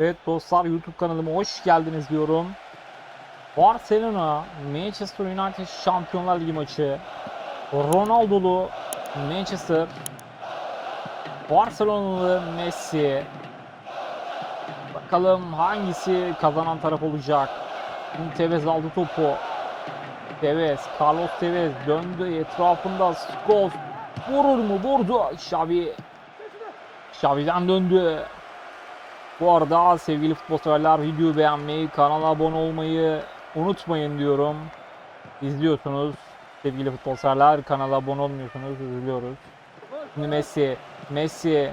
Evet dostlar YouTube kanalıma hoş geldiniz diyorum. Barcelona Manchester United Şampiyonlar Ligi maçı. Ronaldo'lu Manchester. Barcelonalı Messi. Bakalım hangisi kazanan taraf olacak. Şimdi Tevez aldı topu. Tevez, Carlos Tevez döndü etrafında Scholes vurur mu? Vurdu. Xavi Xavi'den döndü. Bu arada sevgili futbol severler videoyu beğenmeyi, kanala abone olmayı unutmayın diyorum. İzliyorsunuz. Sevgili futbol severler kanala abone olmuyorsunuz. Üzülüyoruz. Şimdi Messi. Messi.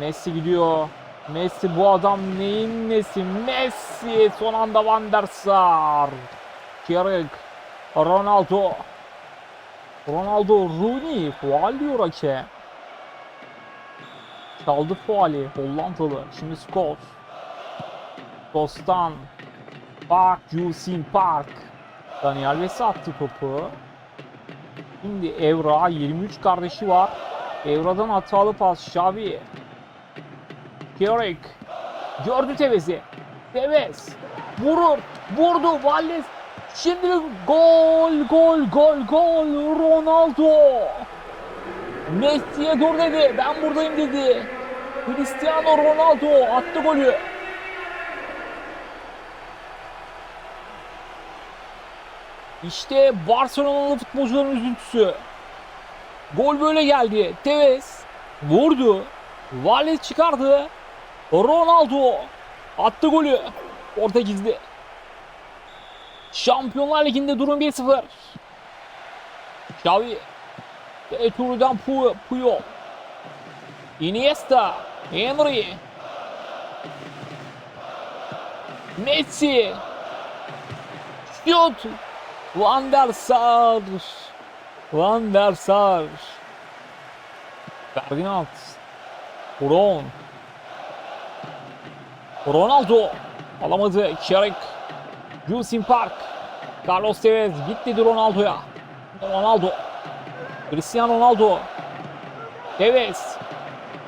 Messi gidiyor. Messi bu adam neyin nesi? Messi son anda Van der Sar. Kierik. Ronaldo. Ronaldo Rooney. Faal diyor. Çaldı faali Hollandalı. Şimdi Scholes. Scholes'tan Park Jusin Park. Daniel Alves attı topu. Şimdi Evra 23 kardeşi var. Evra'dan hatalı pas Xavi. Kierik. Gördü Tevez'i. Tevez. Vurur. Vurdu. Valles. Şimdi gol gol gol gol Ronaldo. Messi'ye dur dedi. Ben buradayım dedi. Cristiano Ronaldo attı golü. İşte Barcelona'lı futbolcuların üzüntüsü. Gol böyle geldi. Tevez vurdu. Valles çıkardı. Ronaldo attı golü. Orta gizli. Şampiyonlar Ligi'nde durum 1-0. Xavi Eturu'dan Pu Puyol. Iniesta. Henry. Messi. Şut. Van der Sar. Van der Sar. Ferdinand. Ron. Ronaldo. Alamadı. Kierik. Jusin Park. Carlos Tevez gitti Ronaldo'ya. Ronaldo. Cristiano Ronaldo. Tevez.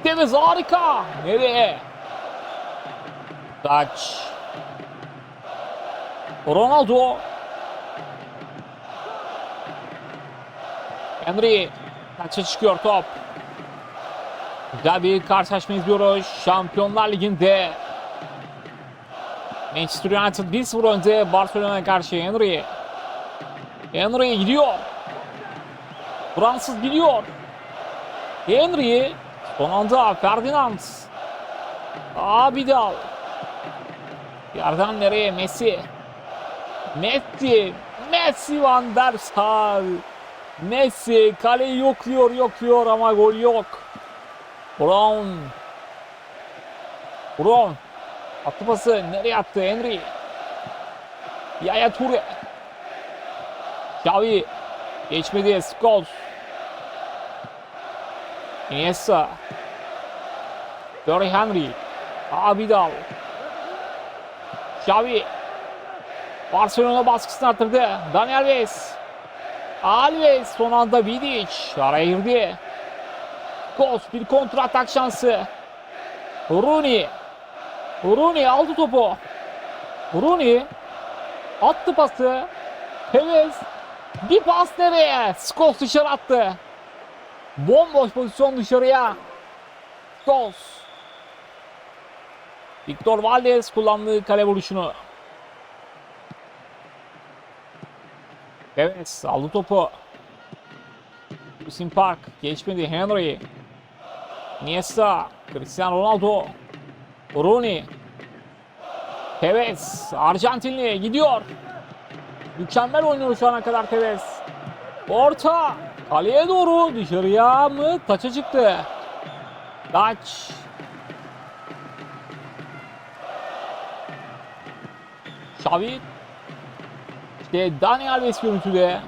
Tevez harika. Nereye? Taç. Ronaldo. Henry. Taça çıkıyor top. Güzel bir karşılaşma izliyoruz. Şampiyonlar Ligi'nde. Manchester United 1-0 önde Barcelona'ya karşı Henry. Henry gidiyor. Fransız gidiyor. Henry son anda Ferdinand. Abidal. Yerden nereye? Messi. Messi. Messi Van der Sar. Messi kaleyi yokluyor yokluyor ama gol yok. Brown. Brown. Attı pası. Nereye attı? Henry. Yaya Toure. Xavi. Geçmedi. Scholes. Iniesta. Thierry Henry. Abidal. Xavi. Barcelona baskısını arttırdı. Dani Alves. Alves son anda Vidic. Araya girdi. Scholes bir kontra atak şansı. Rooney. Rooney aldı topu. Rooney attı pası. Tevez bir pas nereye? Scholes dışarı attı. Bomboş pozisyon dışarıya. Scholes. Victor Valdez kullandığı kale vuruşunu. Evet aldı topu. Yusin Park geçmedi. Henry. Iniesta. Cristiano Ronaldo. Rooney. Tevez. Arjantinli gidiyor. Mükemmel oynuyor şu ana kadar Tevez. Orta. Kaleye doğru dışarıya mı? Taça çıktı. Taç. Xavi. İşte Dani Alves görüntüde.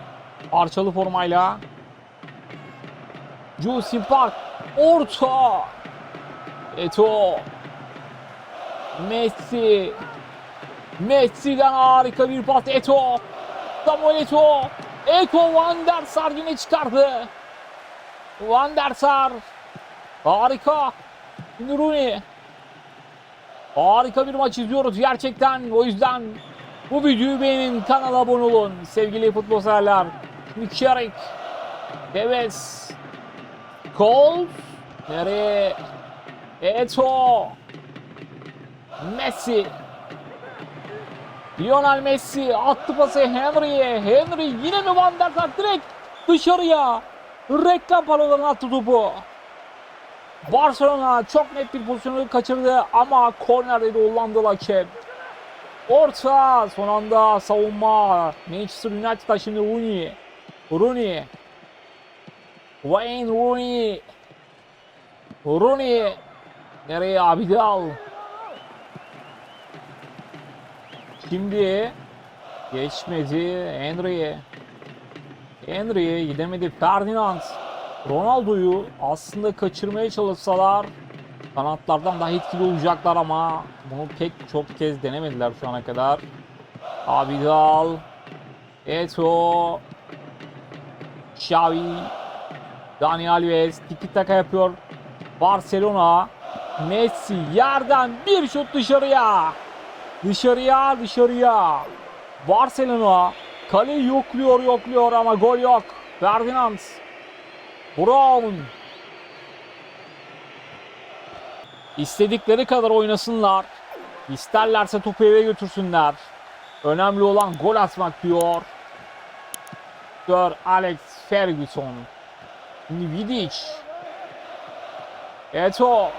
Parçalı formayla. Jusin Park. Orta. Eto. Messi. Messi'den harika bir pas. Eto. Samuel Eto. Eto Van der Sar yine çıkardı. Van der Sar. Harika. Rooney. Harika bir maç izliyoruz gerçekten. O yüzden bu videoyu beğenin, kanala abone olun sevgili futbol severler. Mikiarik, Tevez, Kol, nereye? Eto, Messi, Lionel Messi attı pası Henry'e. Henry yine mi Van der Sar direkt dışarıya. Reklam panolarına attı topu. Barcelona çok net bir pozisyonu kaçırdı ama kornerde Hollandalı hakem. Orta son anda savunma. Manchester United'da şimdi Rooney. Rooney. Wayne Rooney. Rooney. Nereye Abidal? Şimdi geçmedi Henry'e. Henry'e gidemedi Ferdinand. Ronaldo'yu aslında kaçırmaya çalışsalar kanatlardan daha etkili olacaklar ama bunu pek çok kez denemediler şu ana kadar. Abidal, Eto, Xavi, Dani Alves tiki taka yapıyor. Barcelona, Messi yerden bir şut dışarıya. Dışarıya dışarıya. Barcelona kaleyi yokluyor yokluyor ama gol yok. Ferdinand. Brown. İstedikleri kadar oynasınlar. İsterlerse topu eve götürsünler. Önemli olan gol atmak diyor. Sir Alex Ferguson. Vidic. Eto.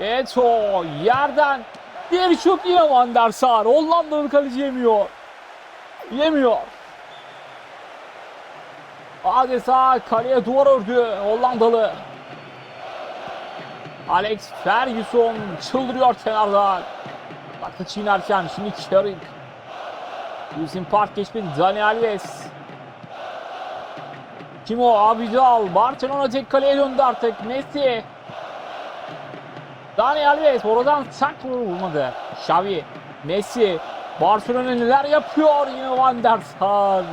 Eto yerden bir şut yine Van der Sar. Hollandalı kaleci yemiyor. Yemiyor. Adeta kaleye duvar ördü Hollandalı. Alex Ferguson çıldırıyor kenarda. Baktı çiğnerken şimdi Carrick. Wilson Park geçmedi. Dani Alves. Kim o? Abidal. Barcelona tek kaleye döndü artık. Messi. Dani Alves oradan sert vurur vurmadı. Xavi, Messi, Barcelona neler yapıyor yine Van der Sar.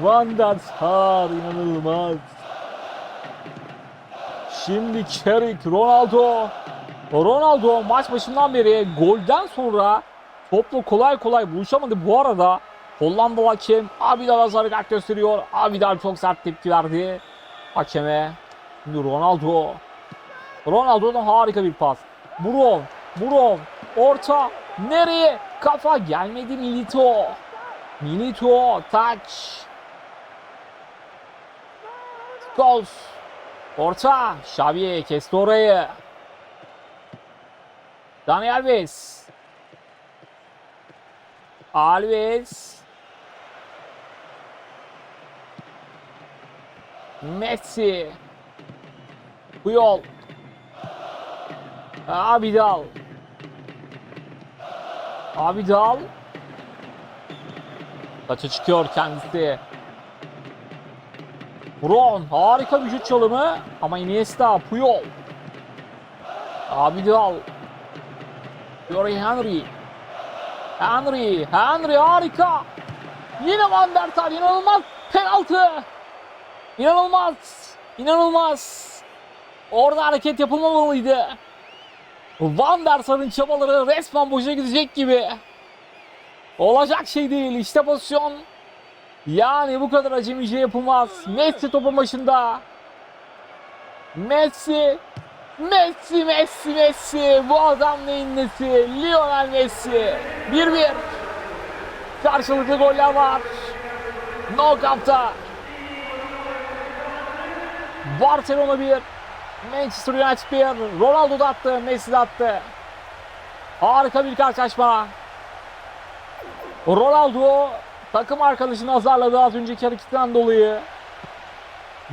Van der Sar inanılmaz. Şimdi Kerik, Ronaldo. Ronaldo maç başından beri golden sonra topla kolay kolay buluşamadı. Bu arada Hollanda hakem Abidal'a sarı gösteriyor. Abidal çok sert tepki verdi hakeme. Şimdi Ronaldo. Ronaldo'dan harika bir pas. Buron, Buron, orta, nereye? Kafa gelmedi Milito. Milito, touch. Scholes, orta, Xavi'ye kesti orayı. Dani Alves. Alves. Messi. Puyol. Abidal. Abidal. Taça çıkıyor kendisi. Brown harika bir şut çalımı ama Iniesta, Puyol. Abidal. Yuri Henry. Henry, Henry harika. Yine Van der Sar inanılmaz penaltı. İnanılmaz. İnanılmaz. Orada hareket yapılmamalıydı. Van der Sar'ın çabaları resmen boşa gidecek gibi. Olacak şey değil. İşte pozisyon. Yani bu kadar acemice yapılmaz. Messi topun başında. Messi. Messi, Messi, Messi. Bu adam neyin nesi? Lionel Messi. 1-1. Karşılıklı goller var. Knockout'ta. Barcelona 1. Manchester United 1. Ronaldo da attı. Messi de attı. Harika bir karşılaşma. Ronaldo takım arkadaşını azarladı az önceki hareketten dolayı.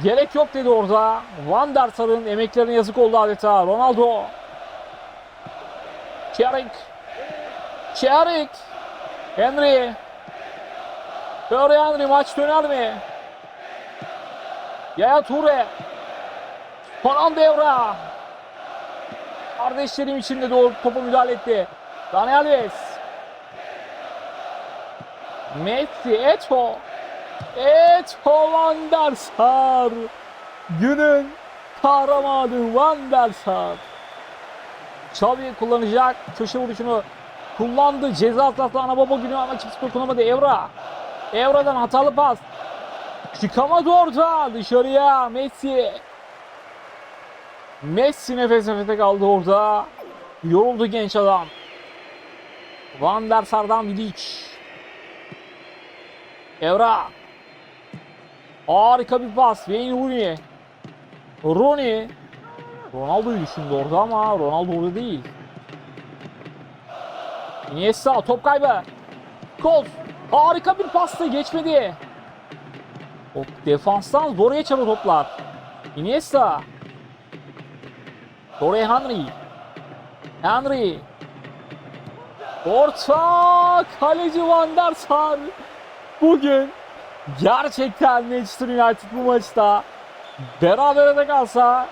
Gerek yok dedi orada. Van der Sar'ın emeklerine yazık oldu adeta. Ronaldo. Çerik. Çerik. Henry. Thierry Henry maç döner mi? Yaya Toure. Son devra. Kardeşlerim içinde doğru topa müdahale etti. Dani Alves. Messi, Eto. Eto Van der Sar. Günün kahramanı Van der Sar. Xavi kullanacak. Köşe vuruşunu kullandı. Ceza sahası ana baba günü ama kimse dokunamadı. Evra. Evra'dan hatalı pas. Çıkamadı orada. Dışarıya Messi. Messi nefes nefese kaldı orada. Yoruldu genç adam. Van der Sar'dan Vidic. Evra. Harika bir pas. Wayne Rooney. Rooney. Ronaldo'yu düşündü orada ama Ronaldo orada değil. Iniesta top kaybı. Kol. Harika bir pastı geçmedi. O defanstan zor geçer o toplar. Iniesta. Oraya Henry. Henry. Orta kaleci Van der Sar. Bugün gerçekten Manchester United bu maçta berabere de kalsa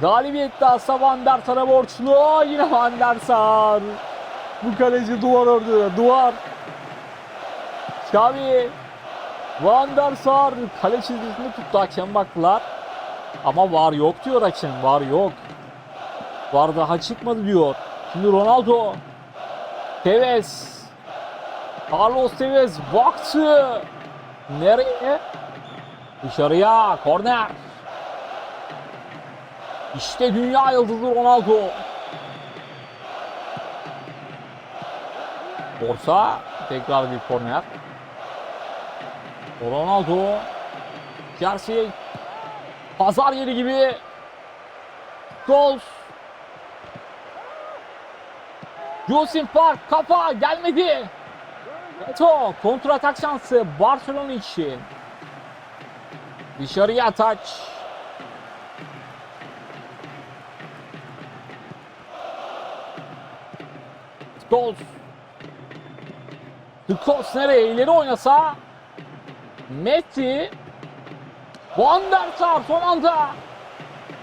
galibiyette alsa Van der Sar'a borçlu. Yine Van der Sar. Bu kaleci duvar ördü. Duvar. Xavi. Van der Sar kale çizgisini tuttu hakem baktılar. Ama var yok diyor hakem. Var yok. Var daha çıkmadı diyor. Şimdi Ronaldo. Tevez. Carlos Tevez baktı. Nereye? Dışarıya. Korner. İşte dünya yıldızı Ronaldo. Orta. Tekrar bir korner. Ronaldo. Chelsea. Pazar yeri gibi. Gol. Justin Park kafa gelmedi. Eto kontra atak şansı Barcelona için. Dışarıya taç. Scholes. Scholes nereye ileri oynasa Messi Van der Sar son anda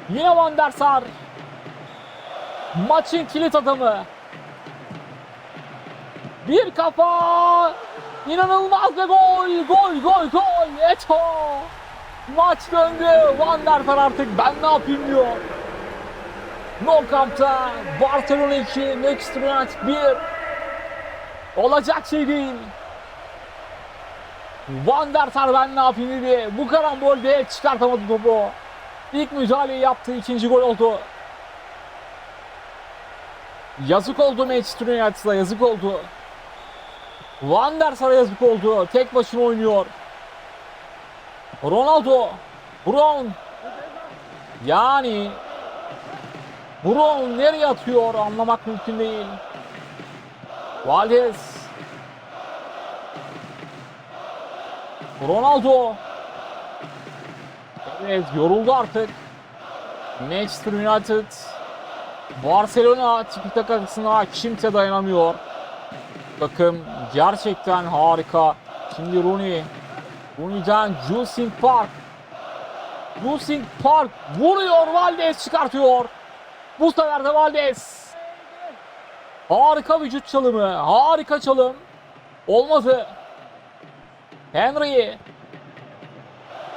Yine Van der Sar Maçın kilit adamı Bir kafa İnanılmaz bir gol Gol gol gol Eto Maç döndü Van der Sar artık ben ne yapayım diyor No Camp'ta Barcelona 2 Manchester United 1 Olacak şey değil Van der Sar ben ne yapayım dedi. Bu karambolde çıkartamadı topu. İlk müdahaleyi yaptı. ikinci gol oldu. Yazık oldu Manchester United'a yazık oldu. Van der Sar'a yazık oldu. Tek başına oynuyor. Ronaldo. Brown. Yani Brown nereye atıyor anlamak mümkün değil. Valdez. Ronaldo. Evet yoruldu artık. Manchester United. Barcelona tipik takasına kimse dayanamıyor. Takım gerçekten harika. Şimdi Rooney. Rooney'den Justin Park. Justin Park vuruyor. Valdez çıkartıyor. Bu sefer de Valdez. Harika vücut çalımı. Harika çalım. Olmadı. Henry.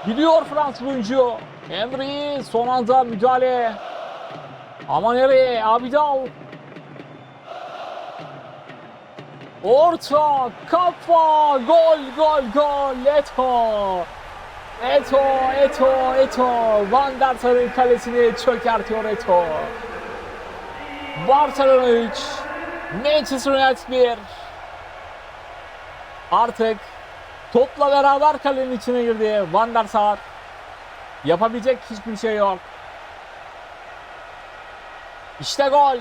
Gidiyor Fransız oyuncu. Henry son anda müdahale. Ama nereye? Abidal. Orta, kafa, gol, gol, gol. Eto. Eto, Eto, Eto. Van der Sar'ın kalesini çökertiyor Eto. Barcelona 3. Manchester United 1. Artık Topla beraber kalenin içine girdi. Van der Sar. Yapabilecek hiçbir şey yok. İşte gol.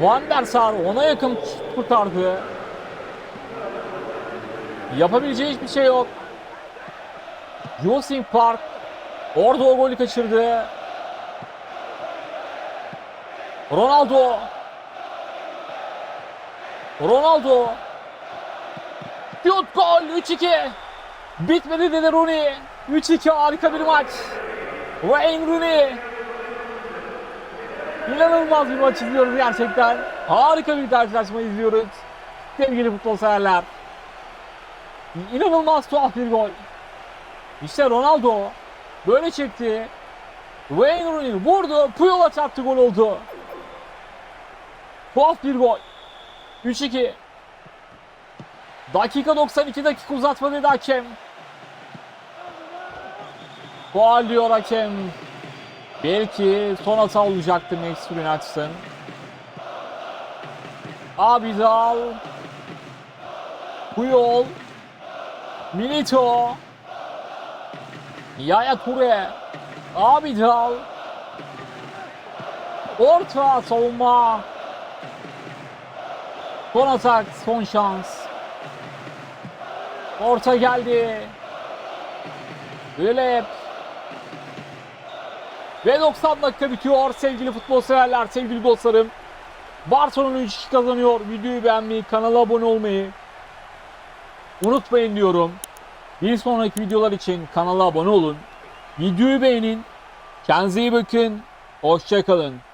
Van der Sar ona yakın kurtardı. Yapabileceği hiçbir şey yok. Justin Park orada o golü kaçırdı. Ronaldo Ronaldo. Şut gol 3-2. Bitmedi dedi Rooney. 3-2 harika bir maç. Wayne Rooney. İnanılmaz bir maç izliyoruz gerçekten. Harika bir karşılaşma izliyoruz. Sevgili futbol severler. İnanılmaz tuhaf bir gol. İşte Ronaldo böyle çekti. Wayne Rooney vurdu. Puyol'a çarptı gol oldu. Tuhaf bir gol. 3-2. Dakika 92 dakika uzatma dedi hakem. Faal diyor hakem. Belki son hata olacaktı Manchester United'ın. Abidal. Puyol. Milito. Yaya Toure. Abidal. Orta savunma. Son atak, son şans. Orta geldi. Ülep. Ve 90 dakika bitiyor sevgili futbol severler, sevgili dostlarım. Barcelona 3-2 kazanıyor. Videoyu beğenmeyi, kanala abone olmayı unutmayın diyorum. Bir sonraki videolar için kanala abone olun. Videoyu beğenin. Kendinize iyi bakın. Hoşçakalın.